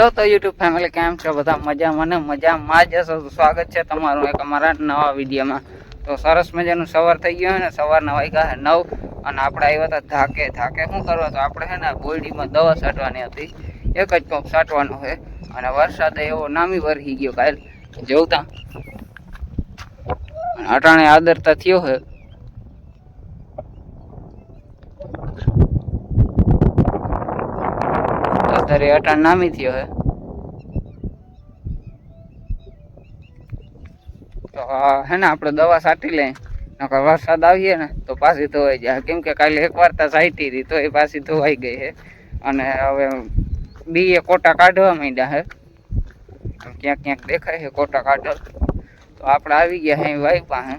Hello તો YouTube family કેમ છો? બધા મજા મને મજામાં જ હશો? સ્વાગત છે તમારું એક અમારા નવા વિડીયોમાં. તો સરસ મજાનું સવાર થઈ ગયું હોય ને, સવારના વાગ્યા નવ અને આપણે આવ્યા હતા ધાકે. ધાકે શું કરવા? તો આપણે છે ને બોરડીમાં દવા છાંટવાની હતી. એક જ પંપ છાંટવાનો છે અને વરસાદ એવો નામી વરસી ગયો કાલ. જોતા અટાણે આદરતા થયો છે. અત્યારે અટાણ નામી થયો હે. તો હે ને આપણે દવા છાંટી લઈએ નકર વરસાદ આવીએ ને, તો પાછી ધોવાઈ જાય. કેમ કે કાલે એક વાર તો છાંટી હતી તો એ પાછી ધોવાઈ ગઈ છે અને હવે બી એ કોટા કાઢવા માંડ્યા છે ક્યાંક ક્યાંક દેખાય છે કોટા કાઢો તો આપણે આવી ગયા હે વાયુ પાસે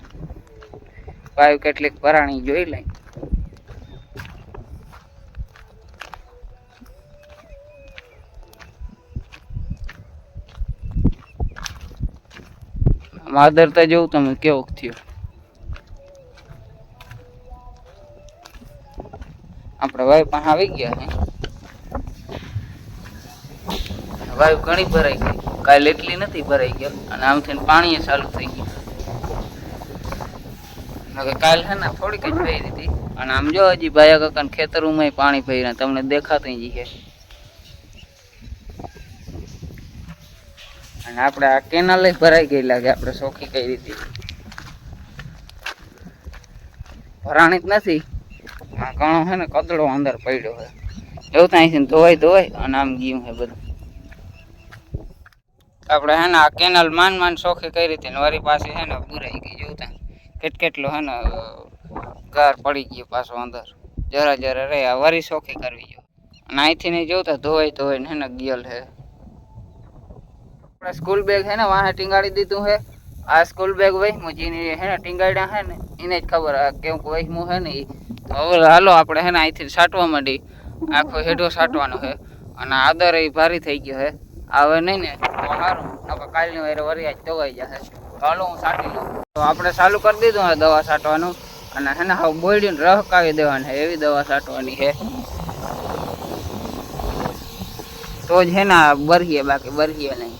વાયુ કેટલીક પરાણી જોઈ લઈ. માદર જેવું તમે કેવો થયો? આપણે વાયુ પણ આવી ગયા હે વાયુ ઘણી ભરાઈ ગઈ. કાલ એટલી નથી ભરાઈ ગયો અને આમ થઈને પાણી ચાલુ થઈ ગયું. કાલ છે ને થોડીક જ ભરી દીધી. અને આમ જો હજી ભાયા કાકા ખેતરોમાં પાણી ભર્યા. તમને દેખાતું જ છે અને આપણે આ કેનાલ ભરાઈ ગઈ લાગે આપણે શોખી કઈ રીતે. ભરાણી જ નથી. આ ઘણો છે ને કદડો અંદર પડ્યો છે. એવું તો અહીંથી ધોવાઈ ધોવાય અને આમ ગયું છે બધું. આપણે હે ને આ કેનાલ માન માન શોખી કઈ રીતે વરી પાસે છે ને ભૂરાઈ ગઈ જેવું ત્યાં કેટ કેટલો હે ને ગાર પડી ગયો પાછો અંદર. જરા જરા રે, આ વરી શોખી કરવી જો અને અહીંથી નહીં જોતા ધોવાઈ હે ને ગિયલ છે. આપણે સ્કૂલ બેગ હે ને, વાહે ટીંગાડી દીધું હે આ સ્કૂલ બેગ વહીમું જેની હે ને ટીંગાડ્યા હે ને, એને જ ખબર કેવું વહીમું હે ને એ હવે હાલો આપણે હે ને અહીંથી છાંટવા માંડી. આખો હેઠો સાટવાનો છે. અને આદર એ ભારી થઈ ગયો હે આવે નહીં ને, તો સારું કાલની વારે વરી આજ ધોવાઈ જશે. હાલો હું સાટી લઉં. તો આપણે ચાલુ કરી દીધું હે દવા છાંટવાનું. અને હે ને, હવે બોયડીને રહકાવી દેવાની છે, એવી દવા છાંટવાની છે. તો જ હે ને બરહીએ બાકી બરહીએ નહીં.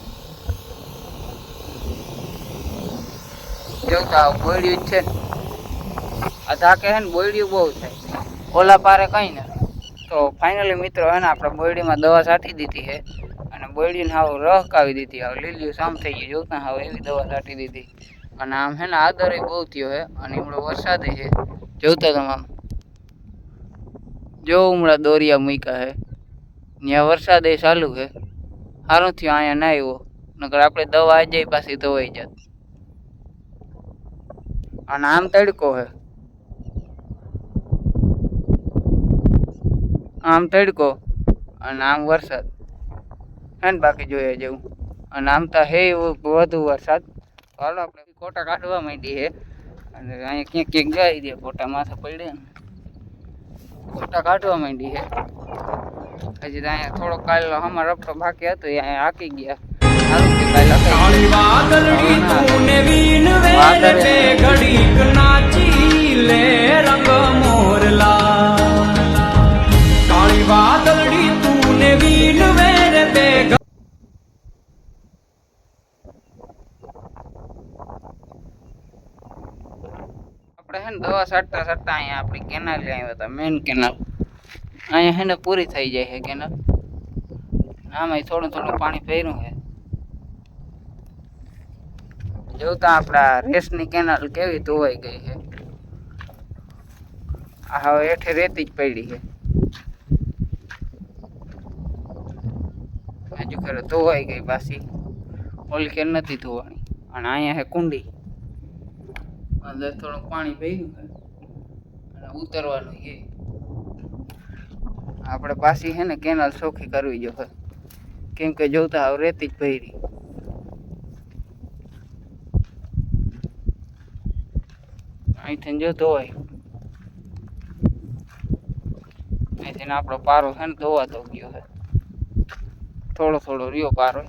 જોતા બોયડ્યું જ છે ને. આ ધાકે હે ને બોયડ્યું બહુ થાય. ઓલા પારે કંઈ ને. તો ફાઇનલી મિત્રો હે ને આપણે બોયડીમાં દવા છાંટી દીધી છે. અને બોયડીને હાવ રહકાવી દીધી, હવે લીલીયું સામ થઈ ગયું. જોતા હાવ એવી દવા છાંટી દીધી. અને આમ હે ને આદર બહુ થયો છે અને હમણાં વરસાદ છે. જોતા તમે આમ. જો હમણાં દોરિયા મૂક્યા છે ત્યાં વરસાદ એ ચાલુ છે સારું થયું, અહીંયા ના આવ્યો નકર આપણે દવા આજે પાછી ધોવાઈ જાત. અને આમ તડકો હે આમ તડકો અને આમ વરસાદ હે ને બાકી જોઈએ જેવું અને આમ તો હે એવું વધુ વરસાદ તો હાલો આપણે કોટા કાઢવા માંડી છે અને અહીંયા ક્યાંક ક્યાંક જઈ દે કોટા માથે પડે ને કોટા કાઢવા માંડી છે હજી તો અહીંયા થોડો કાલ અમાર રફતો બાકી હતો એ અહીંયા હાકી ગયા સારું કે કાલ કાળી વાદળડી તું ને વીન વેર બે ઘડીક નાચી લે રંગ મોરલા. કાળી વાદળડી તું ને વીન વેર બે આપણે હે ને દવા છાંટતા છાંટતા અહીંયા આપણી કેનાલ આવ્યા હતા મેન કેનાલ. અહીંયા હે ને પૂરી થઈ જાય છે કેનાલ. આમાં થોડું થોડું પાણી ભર્યું છે જોતા આપણા રેસની કેનાલ કેવી ધોવાઈ ગઈ છે. હવે હેઠે રેતી જ પડી છે. હજુ ખરે ધોવાઈ ગઈ પાછી. ઓલી કે નથી ધોવાની. અને અહીંયા છે કુંડી. અંદર થોડું પાણી ભર્યું અને ઉતરવાનું છે. આપણે પાછી છે ને કેનાલ ચોખ્ખી કરવી જો કેમ કે જોતા હવે રેતી જ ભરી. અહીંથી જો ધોવાય. અહીંથી આપણો પારો છે ને ધોવાતો ગયો છે. થોડો થોડો રહ્યો પારો.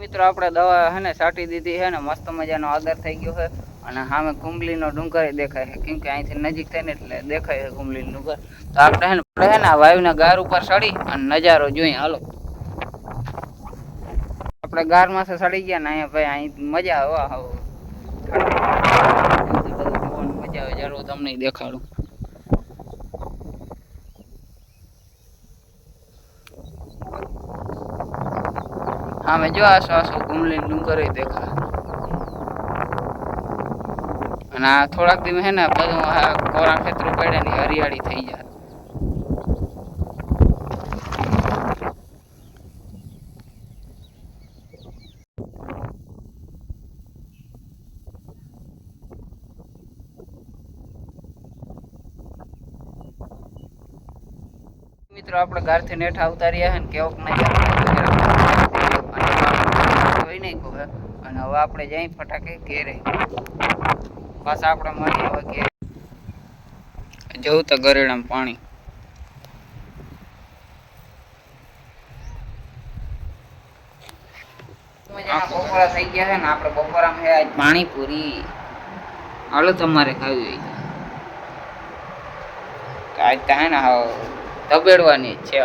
મિત્રો આપણે દવા હે ને છાંટી દીધી છે ને મસ્ત મજાનો આદર થઈ ગયો છે. અને સામે કુંબલીનો ડુંગર દેખાય છે. કેમ કે અહીંથી નજીક થઈને એટલે દેખાય છે કુંબલીનો ડુંગર. તો આપણે હે ને ને આ વાયુના ગાર ઉપર ચડી અને નજારો જોઈએ હાલો. આપણે ગારમાં સડી ગયા ને અહીંયા ભાઈ, અહીં મજા આવે મજા આવે જરૂર તમને દેખાડું. આમે જો આસો આસો કુંબલી ડુંગર દેખા અને આ થોડાક દિવસ હે ને, બધું આ કોરા ખેતરો પડ્યા ને હરિયાળી થઈ જાય. મિત્રો, આપણે ગારથી નેઠા ઉતાર્યા છે ને કેવોક જોઈ નહીં કહે અને હવે આપણે જઈ ફટાકે ઘેરે. પાછા આપણે મળીએ હવે ઘેરે. જવું તો ગરેડામાં પાણી. બપોરા થઈ ગયા છે ને, આપણે બપોરામાં છે પાણીપુરી. હાલો તમારે ખાવી હોય. આજ તો હે ને હાવ. તબેડવાની છે